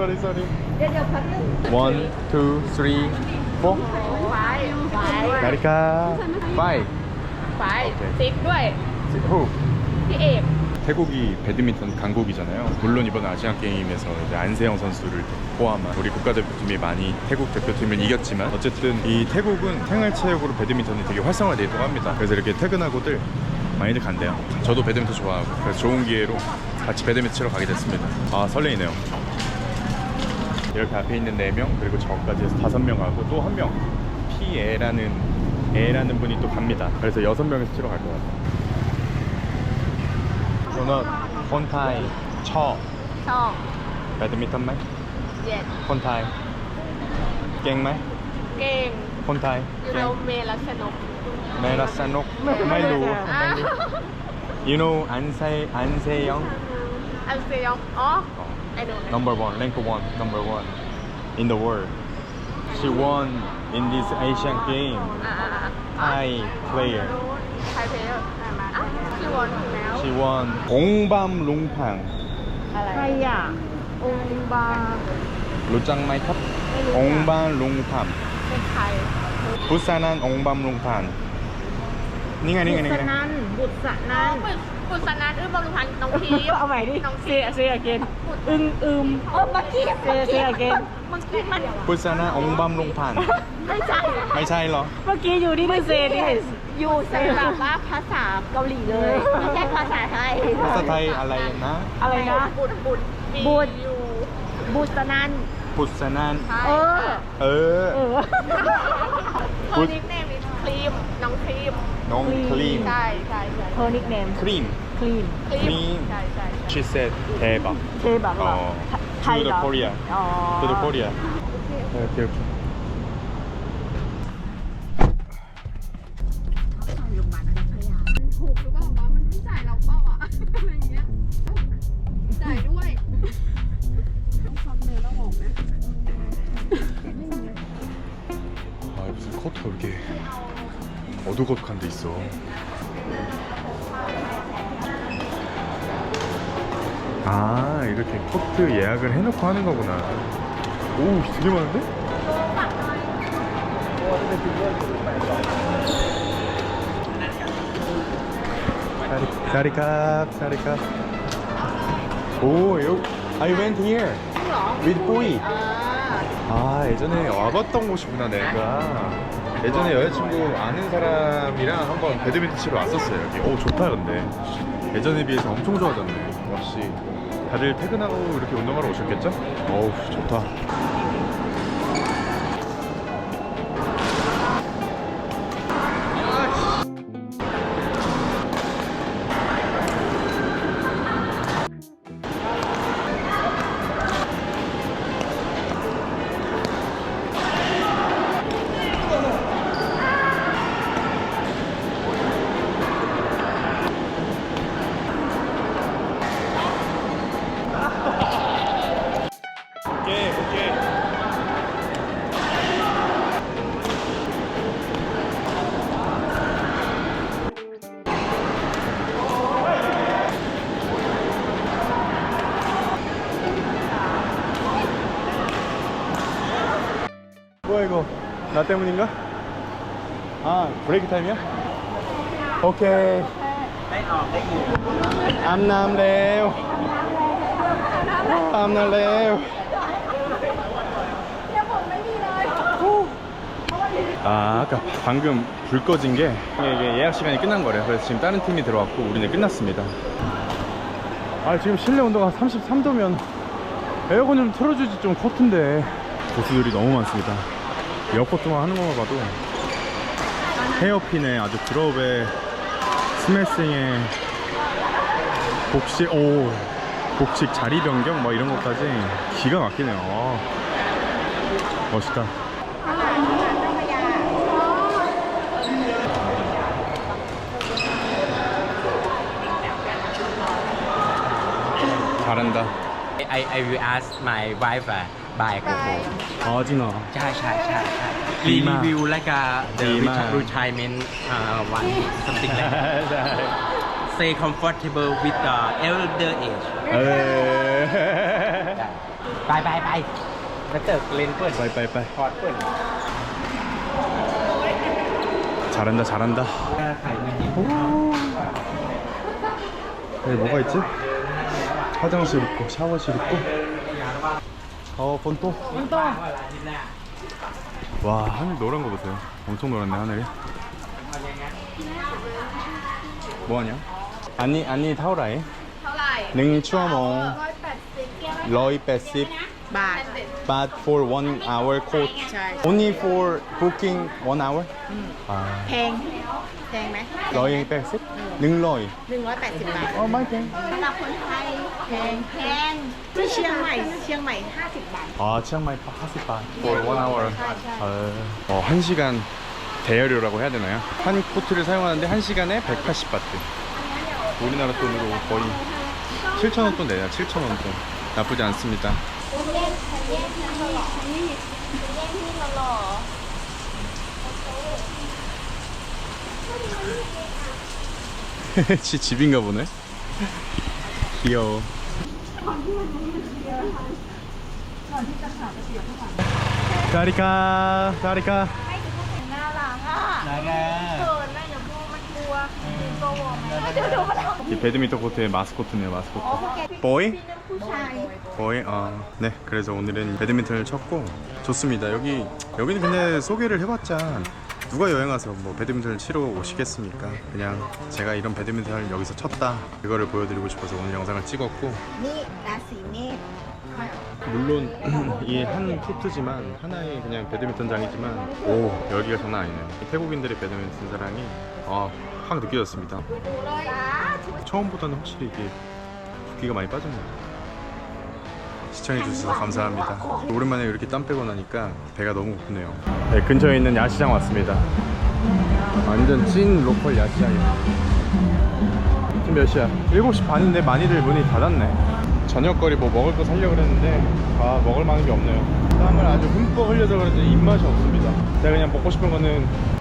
sorry, sorry. One, two, three, four. Five. Five. Five. Five. Six. Okay. Who? T.A. 태국이 배드민턴 강국이잖아요. 물론 이번 아시안 게임에서 이제 안세영 선수를 포함한 우리 국가대표팀이 많이 태국 대표팀을 이겼지만 어쨌든 이 태국은 생활체육으로 배드민턴이 되게 활성화되어 있다고 합니다. 그래서 이렇게 퇴근하고들 많이들 간대요. 저도 배드민턴 좋아하고 그래서 좋은 기회로 같이 배드민턴 치러 가게 됐습니다. 아 설레이네요. 이렇게 앞에 있는 네명 그리고 저까지 해서 다섯 명하고 또 한 명. 피에라는 에라는 분이 또 갑니다. 그래서 여섯 명에서 치러 갈 것 같아요. 저는 콘타이 처 저. 배드민턴 말 Yes. 본타이 깽 말? Game. 본타이 You know 메라 산옥 말루 You know 안세 안세영. Anh xe 어. องอ๋อ ไอ้หนู number one rank one number one in the world She won in this Asian game อ่า Thai player ไทยเพลเยอร์อ่ะชื่อวอนแล้ว She won 옹밤 룽팡 อะไรใครอ่ะองบา 루짱 마이탑 ไม่รู้ 옹밤 룽팜 เป็นใคร 부산한 옹밤 룽판 니가 니가 บุษ 니가 นันบุษ น้ นั อง น กุศนาทอื้อบำรุงพันน้องทีฟ เอาใหม่ดิน้องเสียเสียเกนอึ้งอึมเออเมื่อกี้เสียเสียเกนมึงคิดมันพุทธนาองค์บำรุงพันไม่ใช่ไม่ใช่หรอ เมื่อกี้อยู่ที่ดิเซดิอยู่สำหรับว่าภาษาเกาหลีเลย ไม่ใช่ภาษาไทยภาษาไทยอะไรนะ อะไรนะ บุญบุตรบุญอยู่บุตรนานพุทธนานเออ เออเออนนี้เน่มีครีมน้องครีม น้องครีม ใช่ใช่ใช่ เธอนิกเนม ครีม คลีน ครี ครีม ใช่ใช่ใช่ she said 대박 เทแบบเหรอ อ๋อ ไทย to เหร the อ Korea อ๋อ to the Korea โอเคโอเค 고도급한 데 있어. 아 이렇게 코트 예약을 해놓고 하는 거구나. 오 되게 많은데? 사리캅 사리캅 오 요, I went here with boy 아. 아 예전에 와봤던 곳이구나 내가. 예전에 여자친구 아는 사람이랑 한번 배드민턴 치러 왔었어요. 여기 오 좋다 근데. 예전에 비해서 엄청 좋아졌네. 역시 다들 퇴근하고 이렇게 운동하러 오셨겠죠? 어우 좋다 나 때문인가? 아 브레이크 타임이야? 오케이. 암남 래요. 암남 래요. 아 아까 방금 불 꺼진 게 이게 예약 시간이 끝난 거래요. 그래서 지금 다른 팀이 들어왔고 우리는 끝났습니다. 아 지금 실내 온도가 33도면 에어컨 좀 틀어주지 좀 커튼데. 고수들이 너무 많습니다 에어컨만 하는 것만 봐도 헤어핀에 아주 드롭에 스매싱에 복식 오 복식 자리 변경 뭐 이런 것까지 기가 막히네요. 아, 멋있다. 잘한다. I I will ask my wife uh, buy GoPro อ๋อจริงเหรอ ใช่ใช่ใช่ใช่ ดี รี มาก วิวแล้วก็ the ดีมาก retirement uh, one something like ใช่ stay comfortable with the elder age เออ ไปไปไปแล้วเจอเลนเปิด 빠이빠이빠이 ถอดเปิด 잘한다 잘한다 ไข่ไม่ดี 여기 뭐가 있지? 화장실 있고 샤워실 있고 어 본또 와 하늘 노란 거 보세요 엄청 노랗네 하늘이 뭐하냐? 아니 아니 타오라이 เท่าไหร่ 능 추어몽 ร้อยแปดสิบ 180 บาท but for one hour coach ใช่ only for booking one hour 아 แพง แพงไหม 러이 80? 능 러이 หนึ่งร้อยแปดสิบบาท 어 마이 땡 สำหรับคนไทย แพง แพงที่เชียงใหม่ เชียงใหม่ห้าสิบบาท 아 치앙마이 파스파 for one hour 어, 어, 한 시간 대여료라고 해야 되나요? 한 코트를 사용하는데 한 시간에 180바트 우리나라 돈으로 거의 7,000원 돈 내야 7,000원 돈 나쁘지 않습니다 แยกแยกที่หล่อแยกที่หล่อ 지 집인가 보네 귀여워 다리카 다리카 น่ารักอ่ะ นะแก เขินนะอย่าพูดมันกลัวมันกลัวไหมเดี๋ยวดูมันทำ 이 배드민턴 코트의 마스코트네요 마스코트 โอเค 보이? พี่นึกผู้ชาย 거의 아, 네 그래서 오늘은 배드민턴을 쳤고 좋습니다 여기 여기는 근데 소개를 해봤자 누가 여행 와서 뭐 배드민턴을 치러 오시겠습니까? 그냥 제가 이런 배드민턴을 여기서 쳤다. 그거를 보여드리고 싶어서 오늘 영상을 찍었고. 네, 물론 이 한 코트지만 하나의 그냥 배드민턴장이지만 오 열기가 장난 아니네요. 태국인들의 배드민턴 사랑이 아, 확 느껴졌습니다. 처음보다는 확실히 이게 붓기가 많이 빠졌네요. 시청해주셔서 감사합니다. 오랜만에 이렇게 땀 빼고 나니까 배가 너무 고프네요. 네, 근처에 있는 야시장 왔습니다. 완전 찐 로컬 야시장입니다 지금 몇 시야? 7시 반인데 많이들 문이 닫았네. 저녁거리 뭐 먹을 거 사려고 그랬는데 아 먹을 만한 게 없네요. 땀을 아주 흠뻑 흘려서 그런지 입맛이 없습니다. 제가 그냥 먹고 싶은 거는